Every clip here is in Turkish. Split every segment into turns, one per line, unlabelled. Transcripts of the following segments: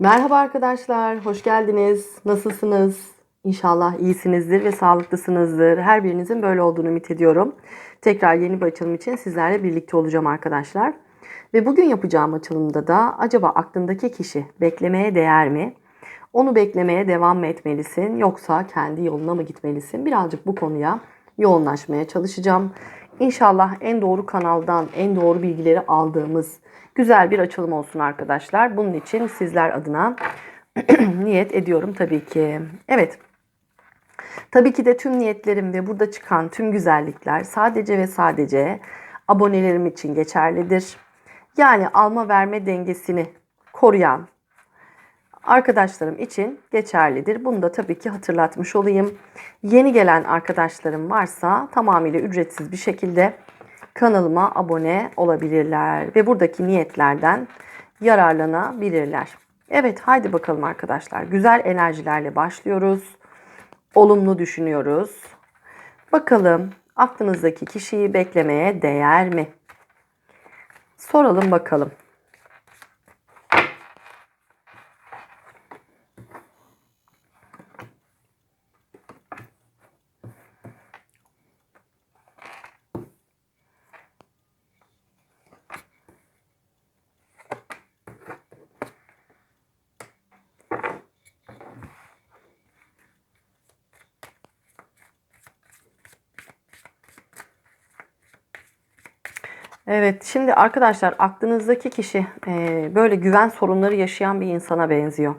Merhaba arkadaşlar, hoş geldiniz. Nasılsınız? İnşallah iyisinizdir ve sağlıklısınızdır. Her birinizin böyle olduğunu ümit ediyorum. Tekrar yeni bir açılım için sizlerle birlikte olacağım arkadaşlar. Ve bugün yapacağım açılımda da acaba aklındaki kişi beklemeye değer mi? Onu beklemeye devam mı etmelisin yoksa kendi yoluna mı gitmelisin? Birazcık bu konuya yoğunlaşmaya çalışacağım. İnşallah en doğru kanaldan en doğru bilgileri aldığımız güzel bir açılım olsun arkadaşlar. Bunun için sizler adına niyet ediyorum tabii ki. Evet. Tabii ki de tüm niyetlerim ve burada çıkan tüm güzellikler sadece ve sadece abonelerim için geçerlidir. Yani alma verme dengesini koruyan arkadaşlarım için geçerlidir. Bunu da tabii ki hatırlatmış olayım. Yeni gelen arkadaşlarım varsa tamamıyla ücretsiz bir şekilde kanalıma abone olabilirler ve buradaki niyetlerden yararlanabilirler. Evet haydi bakalım arkadaşlar. Güzel enerjilerle başlıyoruz. Olumlu düşünüyoruz. Bakalım aklınızdaki kişiyi beklemeye değer mi? Soralım bakalım. Evet, şimdi arkadaşlar aklınızdaki kişi e, böyle güven sorunları yaşayan bir insana benziyor.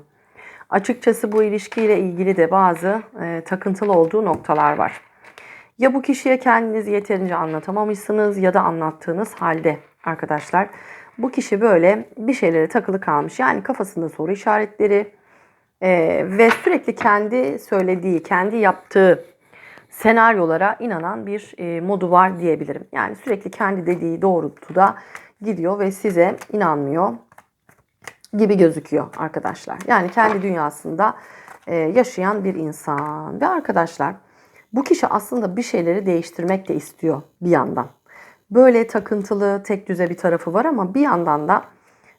Açıkçası bu ilişkiyle ilgili de bazı e, takıntılı olduğu noktalar var. Ya bu kişiye kendinizi yeterince anlatamamışsınız ya da anlattığınız halde arkadaşlar bu kişi böyle bir şeylere takılı kalmış. Yani kafasında soru işaretleri e, ve sürekli kendi söylediği, kendi yaptığı senaryolara inanan bir e, modu var diyebilirim. Yani sürekli kendi dediği doğrultuda gidiyor ve size inanmıyor gibi gözüküyor arkadaşlar. Yani kendi dünyasında e, yaşayan bir insan ve arkadaşlar bu kişi aslında bir şeyleri değiştirmek de istiyor bir yandan. Böyle takıntılı, tek düze bir tarafı var ama bir yandan da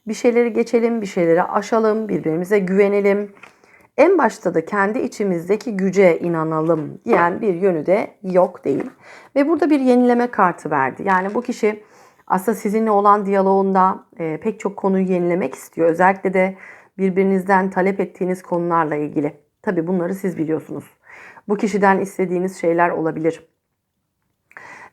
bir şeyleri geçelim, bir şeyleri aşalım, birbirimize güvenelim en başta da kendi içimizdeki güce inanalım diyen bir yönü de yok değil. Ve burada bir yenileme kartı verdi. Yani bu kişi aslında sizinle olan diyaloğunda e, pek çok konuyu yenilemek istiyor. Özellikle de birbirinizden talep ettiğiniz konularla ilgili. Tabii bunları siz biliyorsunuz. Bu kişiden istediğiniz şeyler olabilir.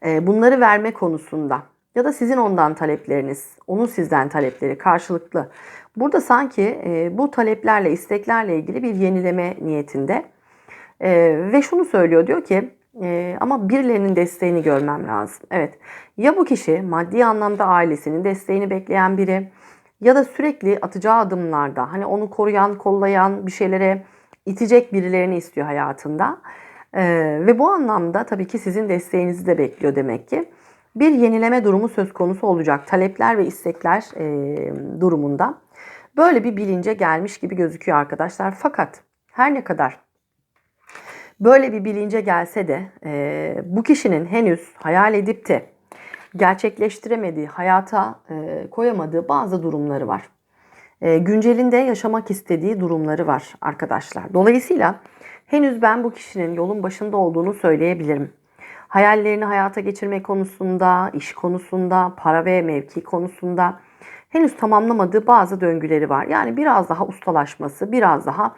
E, bunları verme konusunda ya da sizin ondan talepleriniz, onun sizden talepleri karşılıklı. Burada sanki e, bu taleplerle, isteklerle ilgili bir yenileme niyetinde. E, ve şunu söylüyor diyor ki e, ama birilerinin desteğini görmem lazım. Evet ya bu kişi maddi anlamda ailesinin desteğini bekleyen biri ya da sürekli atacağı adımlarda hani onu koruyan, kollayan bir şeylere itecek birilerini istiyor hayatında. E, ve bu anlamda tabii ki sizin desteğinizi de bekliyor demek ki. Bir yenileme durumu söz konusu olacak. Talepler ve istekler e, durumunda. Böyle bir bilince gelmiş gibi gözüküyor arkadaşlar. Fakat her ne kadar böyle bir bilince gelse de e, bu kişinin henüz hayal edip de gerçekleştiremediği, hayata e, koyamadığı bazı durumları var. E, güncelinde yaşamak istediği durumları var arkadaşlar. Dolayısıyla henüz ben bu kişinin yolun başında olduğunu söyleyebilirim. Hayallerini hayata geçirme konusunda, iş konusunda, para ve mevki konusunda henüz tamamlamadığı bazı döngüleri var. Yani biraz daha ustalaşması, biraz daha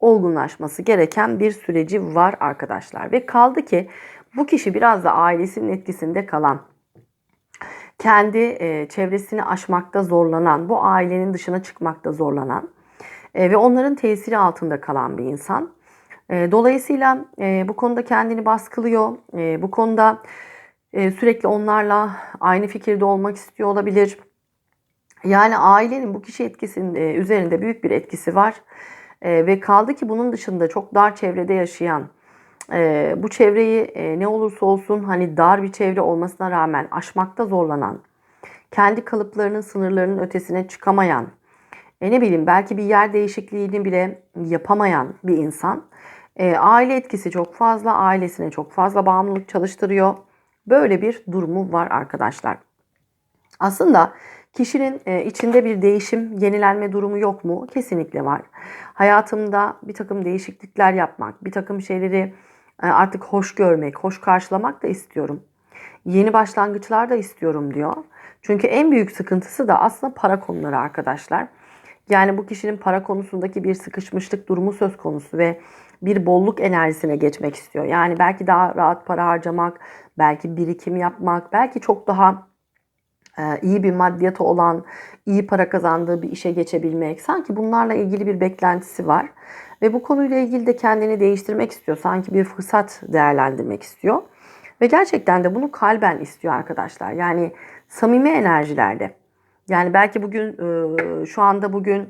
olgunlaşması gereken bir süreci var arkadaşlar. Ve kaldı ki bu kişi biraz da ailesinin etkisinde kalan, kendi e, çevresini aşmakta zorlanan, bu ailenin dışına çıkmakta zorlanan e, ve onların tesiri altında kalan bir insan. E, dolayısıyla e, bu konuda kendini baskılıyor, e, bu konuda e, sürekli onlarla aynı fikirde olmak istiyor olabilir yani ailenin bu kişi etkisinin e, üzerinde büyük bir etkisi var. E, ve kaldı ki bunun dışında çok dar çevrede yaşayan, e, bu çevreyi e, ne olursa olsun hani dar bir çevre olmasına rağmen aşmakta zorlanan, kendi kalıplarının sınırlarının ötesine çıkamayan, e, ne bileyim belki bir yer değişikliğini bile yapamayan bir insan. E, aile etkisi çok fazla, ailesine çok fazla bağımlılık çalıştırıyor. Böyle bir durumu var arkadaşlar. Aslında Kişinin e, içinde bir değişim, yenilenme durumu yok mu? Kesinlikle var. Hayatımda bir takım değişiklikler yapmak, bir takım şeyleri e, artık hoş görmek, hoş karşılamak da istiyorum. Yeni başlangıçlar da istiyorum diyor. Çünkü en büyük sıkıntısı da aslında para konuları arkadaşlar. Yani bu kişinin para konusundaki bir sıkışmışlık durumu söz konusu ve bir bolluk enerjisine geçmek istiyor. Yani belki daha rahat para harcamak, belki birikim yapmak, belki çok daha iyi bir maddiyatı olan, iyi para kazandığı bir işe geçebilmek. Sanki bunlarla ilgili bir beklentisi var. Ve bu konuyla ilgili de kendini değiştirmek istiyor. Sanki bir fırsat değerlendirmek istiyor. Ve gerçekten de bunu kalben istiyor arkadaşlar. Yani samimi enerjilerde. Yani belki bugün e, şu anda bugün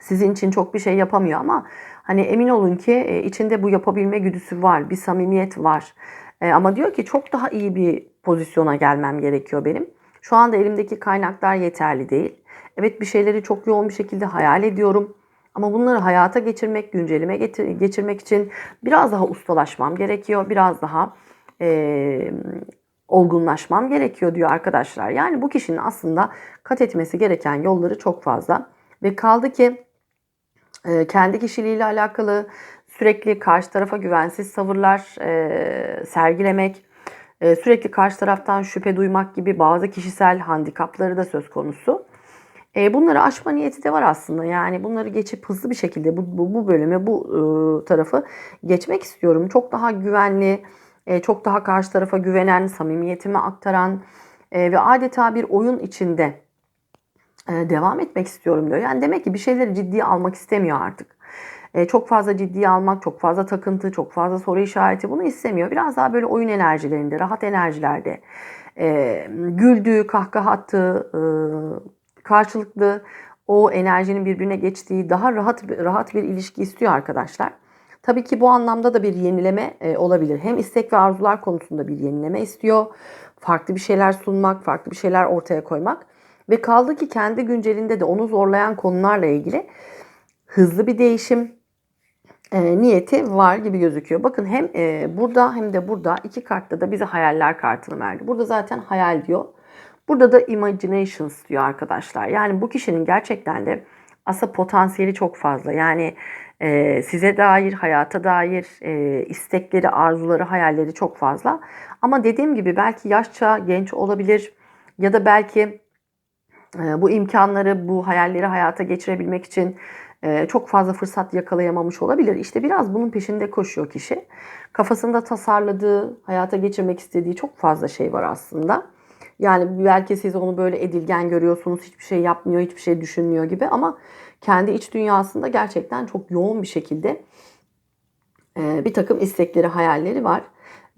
sizin için çok bir şey yapamıyor ama hani emin olun ki e, içinde bu yapabilme güdüsü var, bir samimiyet var. E, ama diyor ki çok daha iyi bir pozisyona gelmem gerekiyor benim. Şu anda elimdeki kaynaklar yeterli değil. Evet bir şeyleri çok yoğun bir şekilde hayal ediyorum. Ama bunları hayata geçirmek, güncelime geçirmek için biraz daha ustalaşmam gerekiyor. Biraz daha e, olgunlaşmam gerekiyor diyor arkadaşlar. Yani bu kişinin aslında kat etmesi gereken yolları çok fazla. Ve kaldı ki e, kendi kişiliğiyle alakalı sürekli karşı tarafa güvensiz tavırlar e, sergilemek, e, sürekli karşı taraftan şüphe duymak gibi bazı kişisel handikapları da söz konusu. E, bunları aşma niyeti de var aslında. Yani bunları geçip hızlı bir şekilde bu, bu, bu bölüme, bu e, tarafı geçmek istiyorum. Çok daha güvenli, e, çok daha karşı tarafa güvenen, samimiyetimi aktaran e, ve adeta bir oyun içinde devam etmek istiyorum diyor. Yani demek ki bir şeyleri ciddiye almak istemiyor artık. Çok fazla ciddiye almak, çok fazla takıntı, çok fazla soru işareti bunu istemiyor. Biraz daha böyle oyun enerjilerinde, rahat enerjilerde güldüğü, kahkaha attığı, karşılıklı o enerjinin birbirine geçtiği daha rahat rahat bir ilişki istiyor arkadaşlar. Tabii ki bu anlamda da bir yenileme e, olabilir. Hem istek ve arzular konusunda bir yenileme istiyor. Farklı bir şeyler sunmak, farklı bir şeyler ortaya koymak. Ve kaldı ki kendi güncelinde de onu zorlayan konularla ilgili hızlı bir değişim e, niyeti var gibi gözüküyor. Bakın hem e, burada hem de burada iki kartta da bize hayaller kartını verdi. Burada zaten hayal diyor. Burada da imaginations diyor arkadaşlar. Yani bu kişinin gerçekten de aslında potansiyeli çok fazla. Yani e, size dair, hayata dair e, istekleri, arzuları, hayalleri çok fazla. Ama dediğim gibi belki yaşça genç olabilir ya da belki e, bu imkanları, bu hayalleri hayata geçirebilmek için çok fazla fırsat yakalayamamış olabilir. İşte biraz bunun peşinde koşuyor kişi. Kafasında tasarladığı, hayata geçirmek istediği çok fazla şey var aslında. Yani belki siz onu böyle edilgen görüyorsunuz, hiçbir şey yapmıyor, hiçbir şey düşünmüyor gibi ama kendi iç dünyasında gerçekten çok yoğun bir şekilde e, bir takım istekleri, hayalleri var.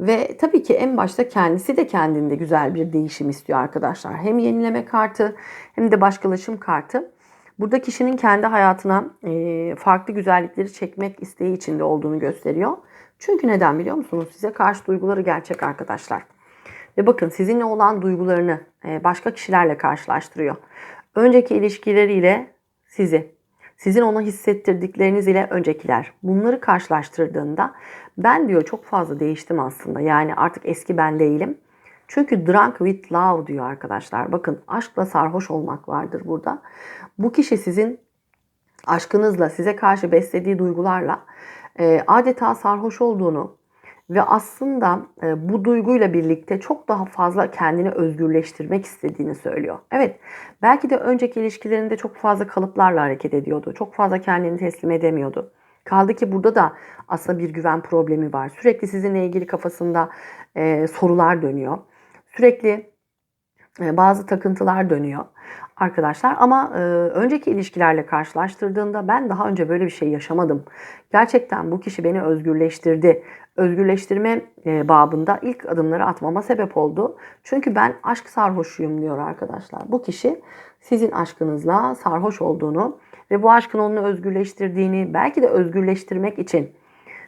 Ve tabii ki en başta kendisi de kendinde güzel bir değişim istiyor arkadaşlar. Hem yenileme kartı hem de başkalaşım kartı. Burada kişinin kendi hayatına e, farklı güzellikleri çekmek isteği içinde olduğunu gösteriyor. Çünkü neden biliyor musunuz? Size karşı duyguları gerçek arkadaşlar. Ve bakın sizinle olan duygularını e, başka kişilerle karşılaştırıyor. Önceki ilişkileriyle sizi, sizin ona hissettirdikleriniz ile öncekiler. Bunları karşılaştırdığında ben diyor çok fazla değiştim aslında. Yani artık eski ben değilim. Çünkü drunk with love diyor arkadaşlar. Bakın aşkla sarhoş olmak vardır burada. Bu kişi sizin aşkınızla, size karşı beslediği duygularla e, adeta sarhoş olduğunu, ve aslında e, bu duyguyla birlikte çok daha fazla kendini özgürleştirmek istediğini söylüyor. Evet, belki de önceki ilişkilerinde çok fazla kalıplarla hareket ediyordu. Çok fazla kendini teslim edemiyordu. Kaldı ki burada da aslında bir güven problemi var. Sürekli sizinle ilgili kafasında e, sorular dönüyor. Sürekli e, bazı takıntılar dönüyor arkadaşlar. Ama e, önceki ilişkilerle karşılaştırdığında ben daha önce böyle bir şey yaşamadım. Gerçekten bu kişi beni özgürleştirdi özgürleştirme e, babında ilk adımları atmama sebep oldu. Çünkü ben aşk sarhoşuyum diyor arkadaşlar. Bu kişi sizin aşkınızla sarhoş olduğunu ve bu aşkın onu özgürleştirdiğini, belki de özgürleştirmek için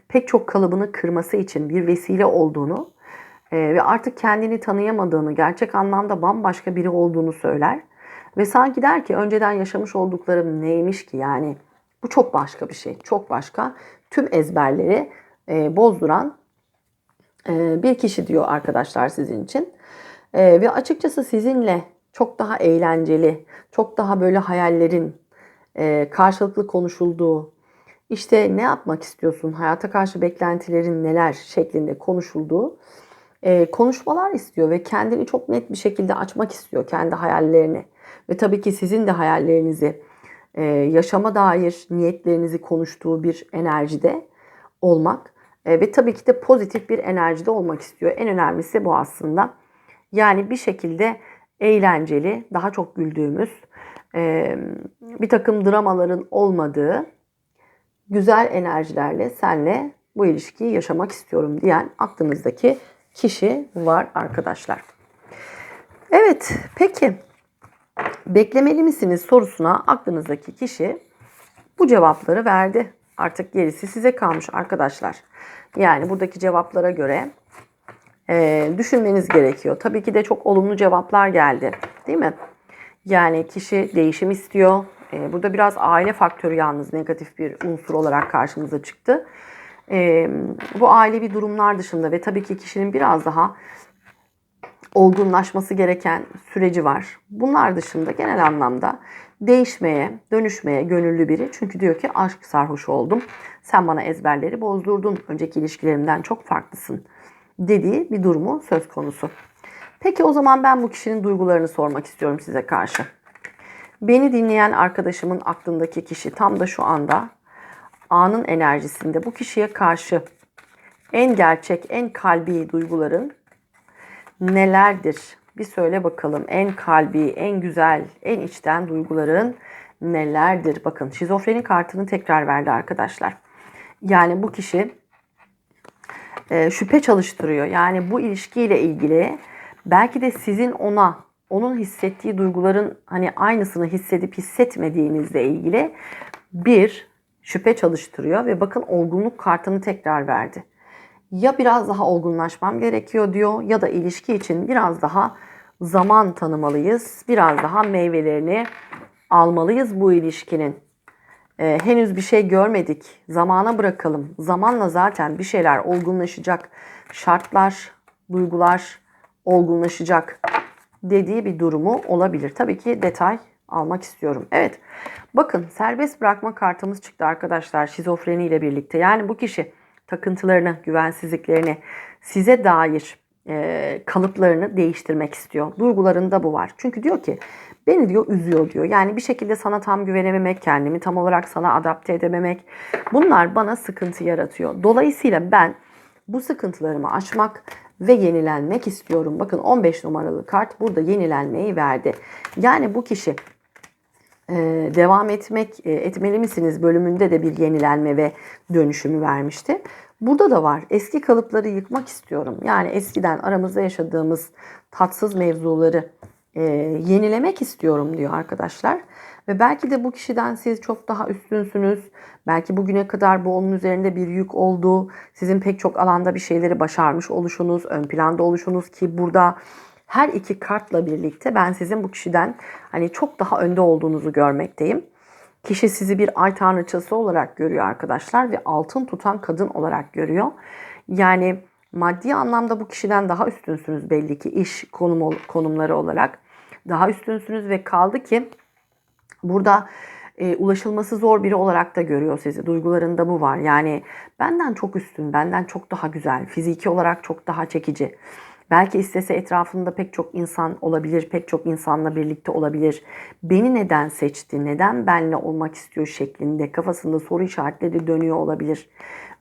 pek çok kalıbını kırması için bir vesile olduğunu e, ve artık kendini tanıyamadığını, gerçek anlamda bambaşka biri olduğunu söyler. Ve sanki der ki önceden yaşamış olduklarım neymiş ki yani bu çok başka bir şey, çok başka. Tüm ezberleri e, bozduran e, bir kişi diyor arkadaşlar sizin için. E, ve açıkçası sizinle çok daha eğlenceli, çok daha böyle hayallerin e, karşılıklı konuşulduğu, işte ne yapmak istiyorsun, hayata karşı beklentilerin neler şeklinde konuşulduğu e, konuşmalar istiyor ve kendini çok net bir şekilde açmak istiyor kendi hayallerini. Ve tabii ki sizin de hayallerinizi e, yaşama dair niyetlerinizi konuştuğu bir enerjide olmak e, ve tabii ki de pozitif bir enerjide olmak istiyor. En önemlisi bu aslında. Yani bir şekilde eğlenceli, daha çok güldüğümüz, e, bir takım dramaların olmadığı güzel enerjilerle senle bu ilişkiyi yaşamak istiyorum diyen aklınızdaki kişi var arkadaşlar. Evet, peki beklemeli misiniz sorusuna aklınızdaki kişi bu cevapları verdi. Artık gerisi size kalmış arkadaşlar. Yani buradaki cevaplara göre e, düşünmeniz gerekiyor. Tabii ki de çok olumlu cevaplar geldi. Değil mi? Yani kişi değişim istiyor. E, burada biraz aile faktörü yalnız negatif bir unsur olarak karşımıza çıktı. E, bu ailevi durumlar dışında ve tabii ki kişinin biraz daha olgunlaşması gereken süreci var. Bunlar dışında genel anlamda değişmeye, dönüşmeye gönüllü biri. Çünkü diyor ki aşk sarhoş oldum. Sen bana ezberleri bozdurdun. Önceki ilişkilerimden çok farklısın dediği bir durumu söz konusu. Peki o zaman ben bu kişinin duygularını sormak istiyorum size karşı. Beni dinleyen arkadaşımın aklındaki kişi tam da şu anda anın enerjisinde bu kişiye karşı en gerçek, en kalbi duyguların nelerdir? Bir söyle bakalım. En kalbi, en güzel, en içten duyguların nelerdir? Bakın şizofreni kartını tekrar verdi arkadaşlar. Yani bu kişi e, şüphe çalıştırıyor. Yani bu ilişkiyle ilgili belki de sizin ona onun hissettiği duyguların hani aynısını hissedip hissetmediğinizle ilgili bir şüphe çalıştırıyor ve bakın olgunluk kartını tekrar verdi. Ya biraz daha olgunlaşmam gerekiyor diyor ya da ilişki için biraz daha zaman tanımalıyız. Biraz daha meyvelerini almalıyız bu ilişkinin. Ee, henüz bir şey görmedik. Zamana bırakalım. Zamanla zaten bir şeyler olgunlaşacak. Şartlar, duygular olgunlaşacak dediği bir durumu olabilir. Tabii ki detay almak istiyorum. Evet. Bakın serbest bırakma kartımız çıktı arkadaşlar şizofreni ile birlikte. Yani bu kişi takıntılarını, güvensizliklerini, size dair e, kalıplarını değiştirmek istiyor. Duygularında bu var. Çünkü diyor ki beni diyor üzüyor diyor. Yani bir şekilde sana tam güvenememek, kendimi tam olarak sana adapte edememek bunlar bana sıkıntı yaratıyor. Dolayısıyla ben bu sıkıntılarımı aşmak ve yenilenmek istiyorum. Bakın 15 numaralı kart burada yenilenmeyi verdi. Yani bu kişi devam etmek e, etmeli misiniz bölümünde de bir yenilenme ve dönüşümü vermişti. Burada da var. Eski kalıpları yıkmak istiyorum. Yani eskiden aramızda yaşadığımız tatsız mevzuları e, yenilemek istiyorum diyor arkadaşlar. Ve belki de bu kişiden siz çok daha üstünsünüz. Belki bugüne kadar bu onun üzerinde bir yük oldu. Sizin pek çok alanda bir şeyleri başarmış oluşunuz, ön planda oluşunuz ki burada her iki kartla birlikte ben sizin bu kişiden hani çok daha önde olduğunuzu görmekteyim. Kişi sizi bir ay tanrıçası olarak görüyor arkadaşlar ve altın tutan kadın olarak görüyor. Yani maddi anlamda bu kişiden daha üstünsünüz belli ki iş konum, konumları olarak. Daha üstünsünüz ve kaldı ki burada e, ulaşılması zor biri olarak da görüyor sizi. Duygularında bu var. Yani benden çok üstün, benden çok daha güzel, fiziki olarak çok daha çekici. Belki istese etrafında pek çok insan olabilir, pek çok insanla birlikte olabilir. Beni neden seçti, neden benle olmak istiyor şeklinde kafasında soru işaretleri dönüyor olabilir.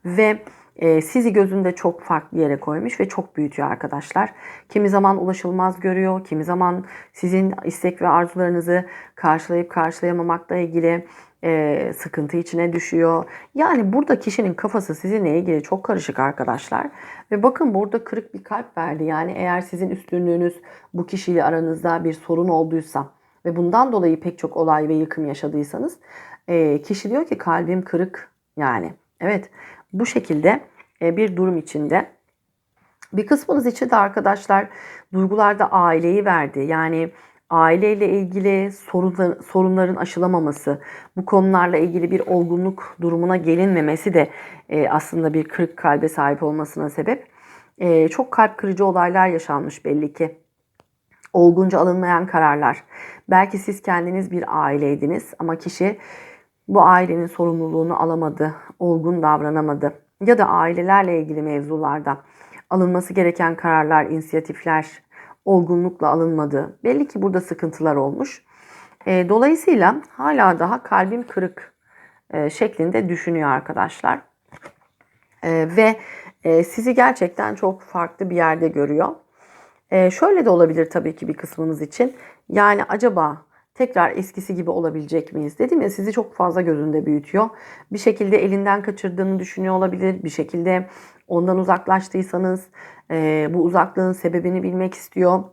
Ve e, sizi gözünde çok farklı yere koymuş ve çok büyütüyor arkadaşlar. Kimi zaman ulaşılmaz görüyor, kimi zaman sizin istek ve arzularınızı karşılayıp karşılayamamakla ilgili e, sıkıntı içine düşüyor. Yani burada kişinin kafası sizinle ilgili çok karışık arkadaşlar. Ve bakın burada kırık bir kalp verdi. Yani eğer sizin üstünlüğünüz bu kişiyle aranızda bir sorun olduysa ve bundan dolayı pek çok olay ve yıkım yaşadıysanız e, kişi diyor ki kalbim kırık yani. Evet bu şekilde e, bir durum içinde. Bir kısmınız için de arkadaşlar duygularda aileyi verdi. Yani aileyle ilgili sorunlar, sorunların aşılamaması, bu konularla ilgili bir olgunluk durumuna gelinmemesi de e, aslında bir kırık kalbe sahip olmasına sebep. E, çok kalp kırıcı olaylar yaşanmış belli ki olgunca alınmayan kararlar. Belki siz kendiniz bir aileydiniz ama kişi bu ailenin sorumluluğunu alamadı, olgun davranamadı. Ya da ailelerle ilgili mevzularda alınması gereken kararlar, inisiyatifler olgunlukla alınmadı. Belli ki burada sıkıntılar olmuş. E, dolayısıyla hala daha kalbim kırık e, şeklinde düşünüyor arkadaşlar. E, ve e, sizi gerçekten çok farklı bir yerde görüyor. E, şöyle de olabilir tabii ki bir kısmınız için. Yani acaba tekrar eskisi gibi olabilecek miyiz? Dedim ya sizi çok fazla gözünde büyütüyor. Bir şekilde elinden kaçırdığını düşünüyor olabilir. Bir şekilde ondan uzaklaştıysanız e, bu uzaklığın sebebini bilmek istiyor.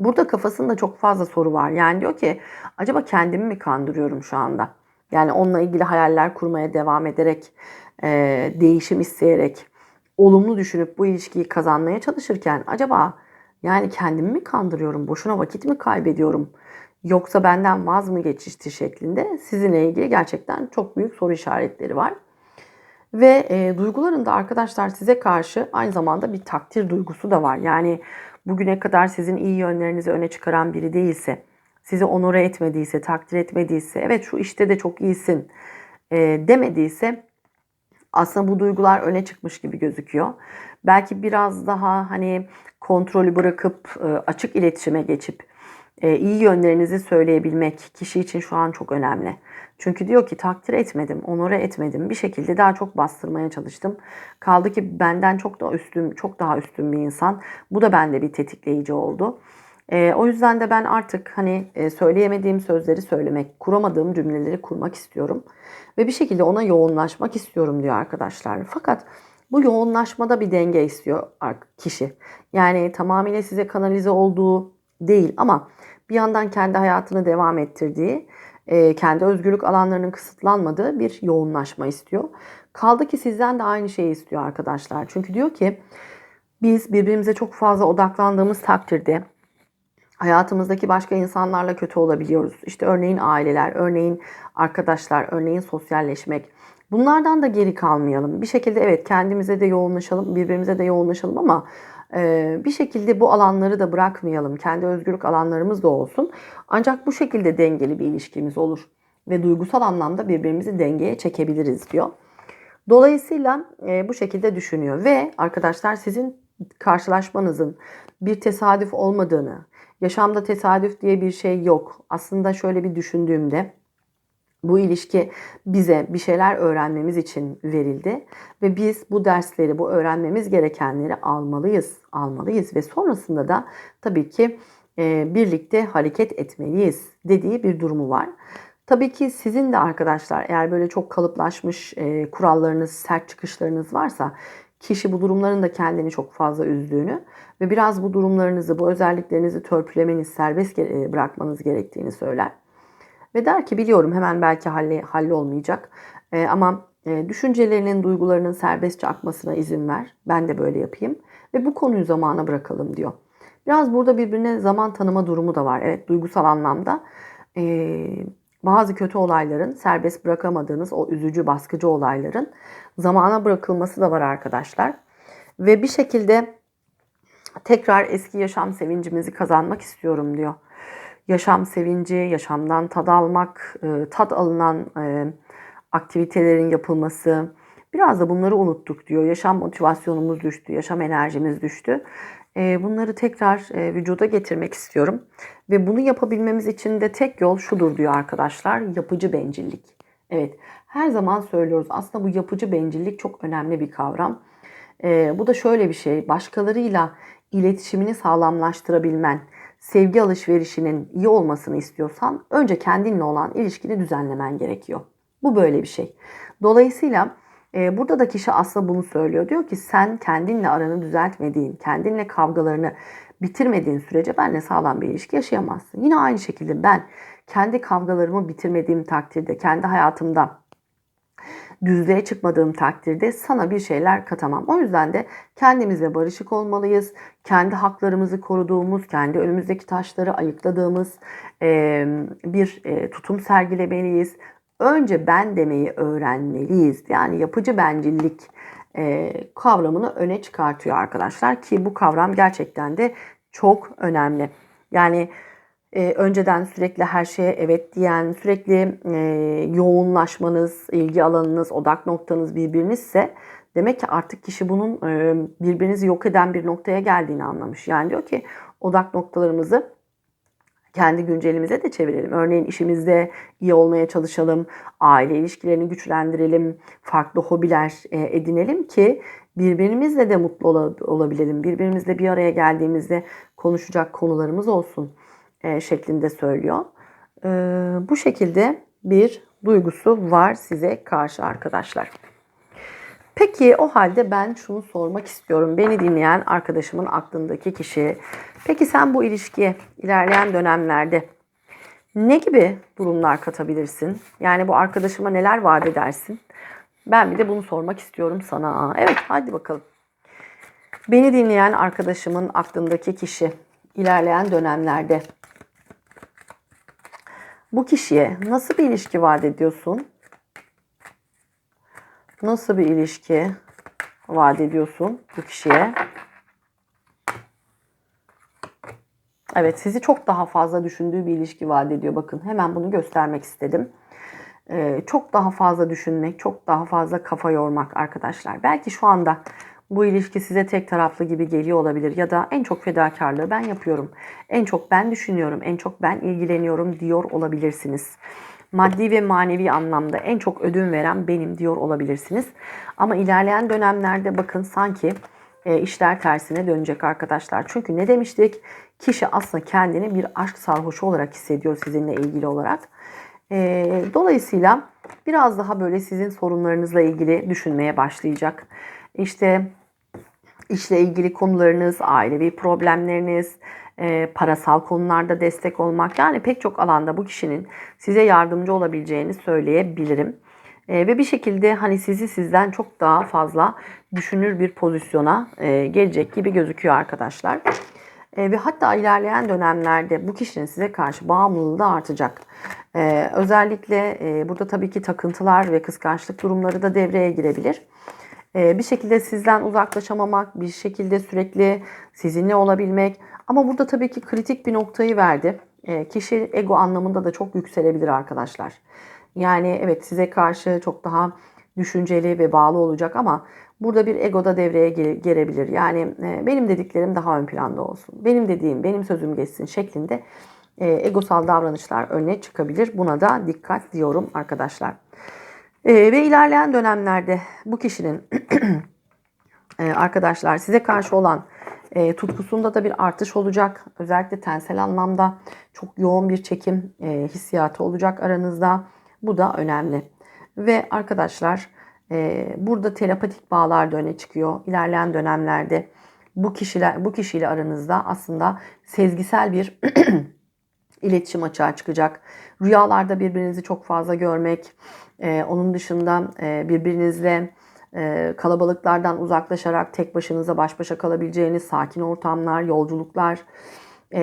Burada kafasında çok fazla soru var. Yani diyor ki acaba kendimi mi kandırıyorum şu anda? Yani onunla ilgili hayaller kurmaya devam ederek, e, değişim isteyerek, olumlu düşünüp bu ilişkiyi kazanmaya çalışırken acaba yani kendimi mi kandırıyorum, boşuna vakit mi kaybediyorum? Yoksa benden vaz mı geçişti şeklinde sizinle ilgili gerçekten çok büyük soru işaretleri var. Ve e, duygularında arkadaşlar size karşı aynı zamanda bir takdir duygusu da var. Yani bugüne kadar sizin iyi yönlerinizi öne çıkaran biri değilse, sizi onore etmediyse, takdir etmediyse, evet şu işte de çok iyisin e, demediyse aslında bu duygular öne çıkmış gibi gözüküyor. Belki biraz daha hani kontrolü bırakıp e, açık iletişime geçip iyi yönlerinizi söyleyebilmek kişi için şu an çok önemli. Çünkü diyor ki takdir etmedim, onore etmedim. Bir şekilde daha çok bastırmaya çalıştım. Kaldı ki benden çok daha üstün, çok daha üstün bir insan. Bu da bende bir tetikleyici oldu. E, o yüzden de ben artık hani e, söyleyemediğim sözleri söylemek, kuramadığım cümleleri kurmak istiyorum. Ve bir şekilde ona yoğunlaşmak istiyorum diyor arkadaşlar. Fakat bu yoğunlaşmada bir denge istiyor kişi. Yani tamamıyla size kanalize olduğu değil ama bir yandan kendi hayatını devam ettirdiği, e, kendi özgürlük alanlarının kısıtlanmadığı bir yoğunlaşma istiyor. Kaldı ki sizden de aynı şeyi istiyor arkadaşlar. Çünkü diyor ki biz birbirimize çok fazla odaklandığımız takdirde hayatımızdaki başka insanlarla kötü olabiliyoruz. İşte örneğin aileler, örneğin arkadaşlar, örneğin sosyalleşmek. Bunlardan da geri kalmayalım. Bir şekilde evet kendimize de yoğunlaşalım, birbirimize de yoğunlaşalım ama bir şekilde bu alanları da bırakmayalım. Kendi özgürlük alanlarımız da olsun. Ancak bu şekilde dengeli bir ilişkimiz olur ve duygusal anlamda birbirimizi dengeye çekebiliriz diyor. Dolayısıyla e, bu şekilde düşünüyor ve arkadaşlar sizin karşılaşmanızın bir tesadüf olmadığını, yaşamda tesadüf diye bir şey yok. Aslında şöyle bir düşündüğümde bu ilişki bize bir şeyler öğrenmemiz için verildi ve biz bu dersleri, bu öğrenmemiz gerekenleri almalıyız, almalıyız ve sonrasında da tabii ki e, birlikte hareket etmeliyiz dediği bir durumu var. Tabii ki sizin de arkadaşlar eğer böyle çok kalıplaşmış e, kurallarınız, sert çıkışlarınız varsa kişi bu durumların da kendini çok fazla üzdüğünü ve biraz bu durumlarınızı, bu özelliklerinizi törpülemeniz, serbest e, bırakmanız gerektiğini söyler. Ve der ki biliyorum hemen belki halle, halle olmayacak e, ama e, düşüncelerinin, duygularının serbestçe akmasına izin ver. Ben de böyle yapayım ve bu konuyu zamana bırakalım diyor. Biraz burada birbirine zaman tanıma durumu da var. Evet duygusal anlamda e, bazı kötü olayların serbest bırakamadığınız o üzücü, baskıcı olayların zamana bırakılması da var arkadaşlar. Ve bir şekilde tekrar eski yaşam sevincimizi kazanmak istiyorum diyor yaşam sevinci, yaşamdan tad almak, e, tad alınan e, aktivitelerin yapılması. Biraz da bunları unuttuk diyor. Yaşam motivasyonumuz düştü, yaşam enerjimiz düştü. E, bunları tekrar vücuda getirmek istiyorum. Ve bunu yapabilmemiz için de tek yol şudur diyor arkadaşlar. Yapıcı bencillik. Evet her zaman söylüyoruz. Aslında bu yapıcı bencillik çok önemli bir kavram. Bu da şöyle bir şey. Başkalarıyla iletişimini sağlamlaştırabilmen, sevgi alışverişinin iyi olmasını istiyorsan önce kendinle olan ilişkini düzenlemen gerekiyor. Bu böyle bir şey. Dolayısıyla e, burada da kişi aslında bunu söylüyor. Diyor ki sen kendinle aranı düzeltmediğin, kendinle kavgalarını bitirmediğin sürece benimle sağlam bir ilişki yaşayamazsın. Yine aynı şekilde ben kendi kavgalarımı bitirmediğim takdirde, kendi hayatımda düzlüğe çıkmadığım takdirde sana bir şeyler katamam. O yüzden de kendimizle barışık olmalıyız. Kendi haklarımızı koruduğumuz, kendi önümüzdeki taşları ayıkladığımız bir tutum sergilemeliyiz. Önce ben demeyi öğrenmeliyiz. Yani yapıcı bencillik kavramını öne çıkartıyor arkadaşlar ki bu kavram gerçekten de çok önemli. Yani e, önceden sürekli her şeye evet diyen, sürekli e, yoğunlaşmanız, ilgi alanınız, odak noktanız birbirinizse demek ki artık kişi bunun e, birbirinizi yok eden bir noktaya geldiğini anlamış. Yani diyor ki odak noktalarımızı kendi güncelimize de çevirelim. Örneğin işimizde iyi olmaya çalışalım, aile ilişkilerini güçlendirelim, farklı hobiler e, edinelim ki birbirimizle de mutlu olabilelim. Birbirimizle bir araya geldiğimizde konuşacak konularımız olsun e, şeklinde söylüyor. E, bu şekilde bir duygusu var size karşı arkadaşlar. Peki o halde ben şunu sormak istiyorum. Beni dinleyen arkadaşımın aklındaki kişi. Peki sen bu ilişkiye ilerleyen dönemlerde ne gibi durumlar katabilirsin? Yani bu arkadaşıma neler vaat edersin? Ben bir de bunu sormak istiyorum sana. Evet hadi bakalım. Beni dinleyen arkadaşımın aklındaki kişi ilerleyen dönemlerde bu kişiye nasıl bir ilişki vaat ediyorsun? Nasıl bir ilişki vaat ediyorsun bu kişiye? Evet sizi çok daha fazla düşündüğü bir ilişki vaat ediyor. Bakın hemen bunu göstermek istedim. Ee, çok daha fazla düşünmek, çok daha fazla kafa yormak arkadaşlar. Belki şu anda bu ilişki size tek taraflı gibi geliyor olabilir ya da en çok fedakarlığı ben yapıyorum. En çok ben düşünüyorum, en çok ben ilgileniyorum diyor olabilirsiniz. Maddi ve manevi anlamda en çok ödün veren benim diyor olabilirsiniz. Ama ilerleyen dönemlerde bakın sanki e, işler tersine dönecek arkadaşlar. Çünkü ne demiştik? Kişi aslında kendini bir aşk sarhoşu olarak hissediyor sizinle ilgili olarak. E, dolayısıyla biraz daha böyle sizin sorunlarınızla ilgili düşünmeye başlayacak. İşte işle ilgili konularınız, ailevi problemleriniz, e, parasal konularda destek olmak yani pek çok alanda bu kişinin size yardımcı olabileceğini söyleyebilirim. E, ve bir şekilde hani sizi sizden çok daha fazla düşünür bir pozisyona e, gelecek gibi gözüküyor arkadaşlar. E, ve hatta ilerleyen dönemlerde bu kişinin size karşı bağımlılığı da artacak. E, özellikle e, burada tabii ki takıntılar ve kıskançlık durumları da devreye girebilir. E, bir şekilde sizden uzaklaşamamak, bir şekilde sürekli sizinle olabilmek. Ama burada tabii ki kritik bir noktayı verdi. E, kişi ego anlamında da çok yükselebilir arkadaşlar. Yani evet size karşı çok daha düşünceli ve bağlı olacak ama burada bir ego da devreye girebilir. Yani e, benim dediklerim daha ön planda olsun. Benim dediğim, benim sözüm geçsin şeklinde e, egosal davranışlar önüne çıkabilir. Buna da dikkat diyorum arkadaşlar. E, ve ilerleyen dönemlerde bu kişinin arkadaşlar size karşı olan tutkusunda da bir artış olacak. Özellikle tensel anlamda çok yoğun bir çekim hissiyatı olacak aranızda. Bu da önemli. Ve arkadaşlar e, burada telepatik bağlar da öne çıkıyor. İlerleyen dönemlerde bu kişiler bu kişiyle aranızda aslında sezgisel bir iletişim açığa çıkacak. Rüyalarda birbirinizi çok fazla görmek, e, onun dışında e, birbirinizle e, kalabalıklardan uzaklaşarak tek başınıza baş başa kalabileceğiniz sakin ortamlar, yolculuklar e,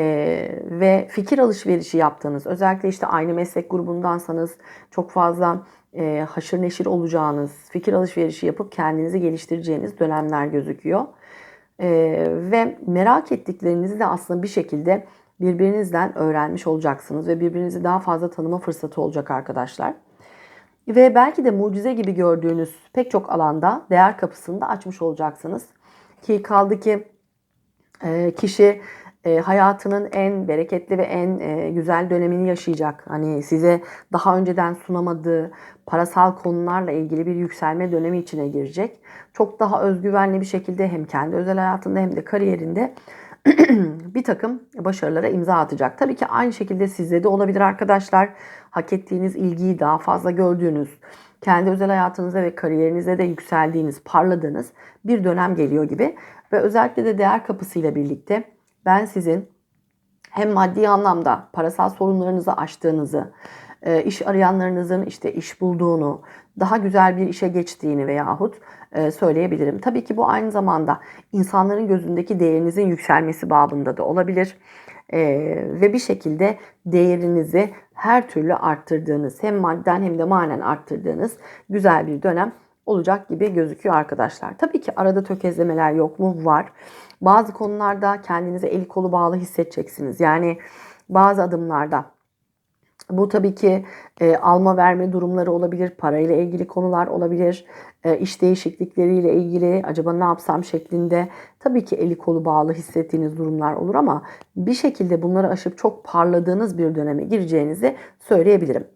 ve fikir alışverişi yaptığınız, özellikle işte aynı meslek grubundansanız çok fazla e, haşır neşir olacağınız, fikir alışverişi yapıp kendinizi geliştireceğiniz dönemler gözüküyor. E, ve merak ettiklerinizi de aslında bir şekilde birbirinizden öğrenmiş olacaksınız ve birbirinizi daha fazla tanıma fırsatı olacak arkadaşlar. Ve belki de mucize gibi gördüğünüz pek çok alanda değer kapısını da açmış olacaksınız. Ki kaldı ki e, kişi e, hayatının en bereketli ve en e, güzel dönemini yaşayacak. Hani size daha önceden sunamadığı parasal konularla ilgili bir yükselme dönemi içine girecek. Çok daha özgüvenli bir şekilde hem kendi özel hayatında hem de kariyerinde bir takım başarılara imza atacak. Tabii ki aynı şekilde sizde de olabilir arkadaşlar. Hak ettiğiniz ilgiyi daha fazla gördüğünüz, kendi özel hayatınızda ve kariyerinizde de yükseldiğiniz, parladığınız bir dönem geliyor gibi. Ve özellikle de değer kapısıyla birlikte ben sizin hem maddi anlamda parasal sorunlarınızı aştığınızı, iş arayanlarınızın işte iş bulduğunu, daha güzel bir işe geçtiğini veyahut e, söyleyebilirim. Tabii ki bu aynı zamanda insanların gözündeki değerinizin yükselmesi babında da olabilir. E, ve bir şekilde değerinizi her türlü arttırdığınız, hem madden hem de manen arttırdığınız güzel bir dönem olacak gibi gözüküyor arkadaşlar. Tabii ki arada tökezlemeler yok mu? Var. Bazı konularda kendinize eli kolu bağlı hissedeceksiniz. Yani bazı adımlarda bu tabii ki e, alma verme durumları olabilir, parayla ilgili konular olabilir, e, iş değişiklikleriyle ilgili acaba ne yapsam şeklinde tabii ki eli kolu bağlı hissettiğiniz durumlar olur ama bir şekilde bunları aşıp çok parladığınız bir döneme gireceğinizi söyleyebilirim.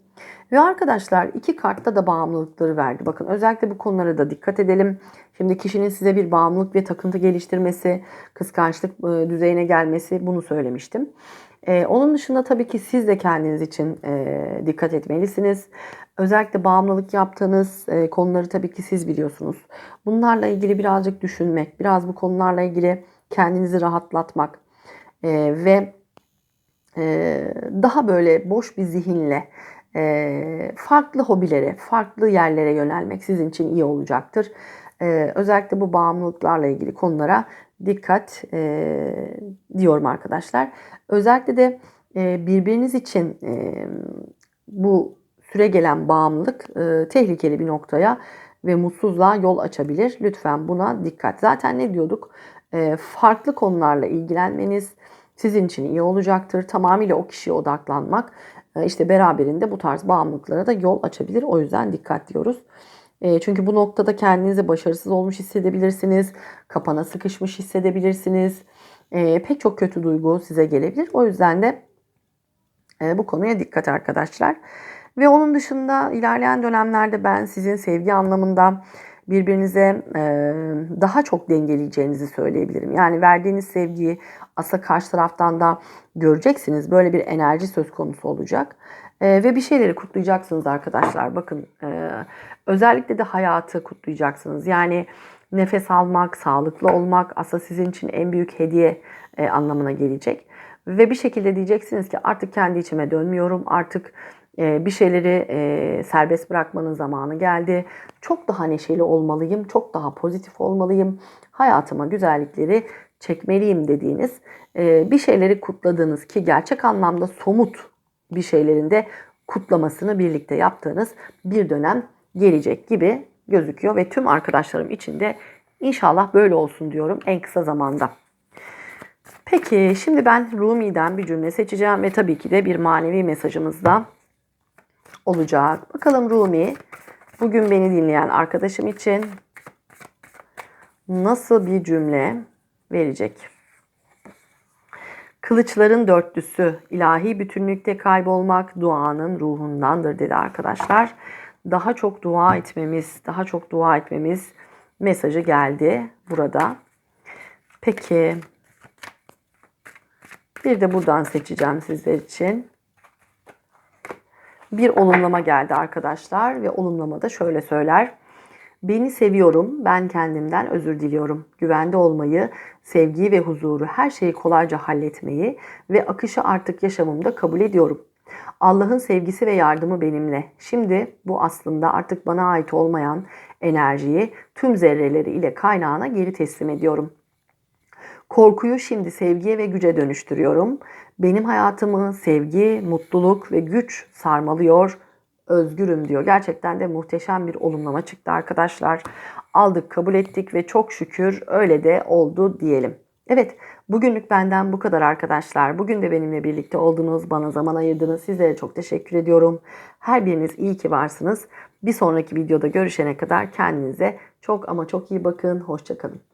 Ve arkadaşlar iki kartta da bağımlılıkları verdi. Bakın özellikle bu konulara da dikkat edelim. Şimdi kişinin size bir bağımlılık ve takıntı geliştirmesi, kıskançlık e, düzeyine gelmesi bunu söylemiştim. Ee, onun dışında tabii ki siz de kendiniz için e, dikkat etmelisiniz. Özellikle bağımlılık yaptığınız e, konuları tabii ki siz biliyorsunuz. Bunlarla ilgili birazcık düşünmek, biraz bu konularla ilgili kendinizi rahatlatmak e, ve e, daha böyle boş bir zihinle e, farklı hobilere, farklı yerlere yönelmek sizin için iyi olacaktır. E, özellikle bu bağımlılıklarla ilgili konulara dikkat e, diyorum arkadaşlar. Özellikle de e, birbiriniz için e, bu süre gelen bağımlılık e, tehlikeli bir noktaya ve mutsuzluğa yol açabilir. Lütfen buna dikkat. Zaten ne diyorduk? E, farklı konularla ilgilenmeniz sizin için iyi olacaktır. Tamamıyla o kişiye odaklanmak e, işte beraberinde bu tarz bağımlılıklara da yol açabilir. O yüzden dikkat diyoruz. Çünkü bu noktada kendinizi başarısız olmuş hissedebilirsiniz. Kapana sıkışmış hissedebilirsiniz. Pek çok kötü duygu size gelebilir. O yüzden de bu konuya dikkat arkadaşlar. Ve onun dışında ilerleyen dönemlerde ben sizin sevgi anlamında birbirinize daha çok dengeleyeceğinizi söyleyebilirim. Yani verdiğiniz sevgiyi aslında karşı taraftan da göreceksiniz. Böyle bir enerji söz konusu olacak. E, ve bir şeyleri kutlayacaksınız arkadaşlar. Bakın e, özellikle de hayatı kutlayacaksınız. Yani nefes almak, sağlıklı olmak aslında sizin için en büyük hediye e, anlamına gelecek. Ve bir şekilde diyeceksiniz ki artık kendi içime dönmüyorum. Artık e, bir şeyleri e, serbest bırakmanın zamanı geldi. Çok daha neşeli olmalıyım, çok daha pozitif olmalıyım. Hayatıma güzellikleri çekmeliyim dediğiniz e, bir şeyleri kutladığınız ki gerçek anlamda somut bir şeylerin de kutlamasını birlikte yaptığınız bir dönem gelecek gibi gözüküyor ve tüm arkadaşlarım için de inşallah böyle olsun diyorum en kısa zamanda. Peki şimdi ben Rumi'den bir cümle seçeceğim ve tabii ki de bir manevi mesajımız da olacak. Bakalım Rumi bugün beni dinleyen arkadaşım için nasıl bir cümle verecek? Kılıçların dörtlüsü ilahi bütünlükte kaybolmak duanın ruhundandır dedi arkadaşlar. Daha çok dua etmemiz, daha çok dua etmemiz mesajı geldi burada. Peki bir de buradan seçeceğim sizler için. Bir olumlama geldi arkadaşlar ve olumlama da şöyle söyler. Beni seviyorum, ben kendimden özür diliyorum. Güvende olmayı, sevgiyi ve huzuru, her şeyi kolayca halletmeyi ve akışı artık yaşamımda kabul ediyorum. Allah'ın sevgisi ve yardımı benimle. Şimdi bu aslında artık bana ait olmayan enerjiyi tüm zerreleri ile kaynağına geri teslim ediyorum. Korkuyu şimdi sevgiye ve güce dönüştürüyorum. Benim hayatımı sevgi, mutluluk ve güç sarmalıyor. Özgürüm diyor. Gerçekten de muhteşem bir olumlama çıktı arkadaşlar. Aldık, kabul ettik ve çok şükür öyle de oldu diyelim. Evet, bugünlük benden bu kadar arkadaşlar. Bugün de benimle birlikte oldunuz, bana zaman ayırdınız. Sizlere çok teşekkür ediyorum. Her biriniz iyi ki varsınız. Bir sonraki videoda görüşene kadar kendinize çok ama çok iyi bakın. Hoşçakalın.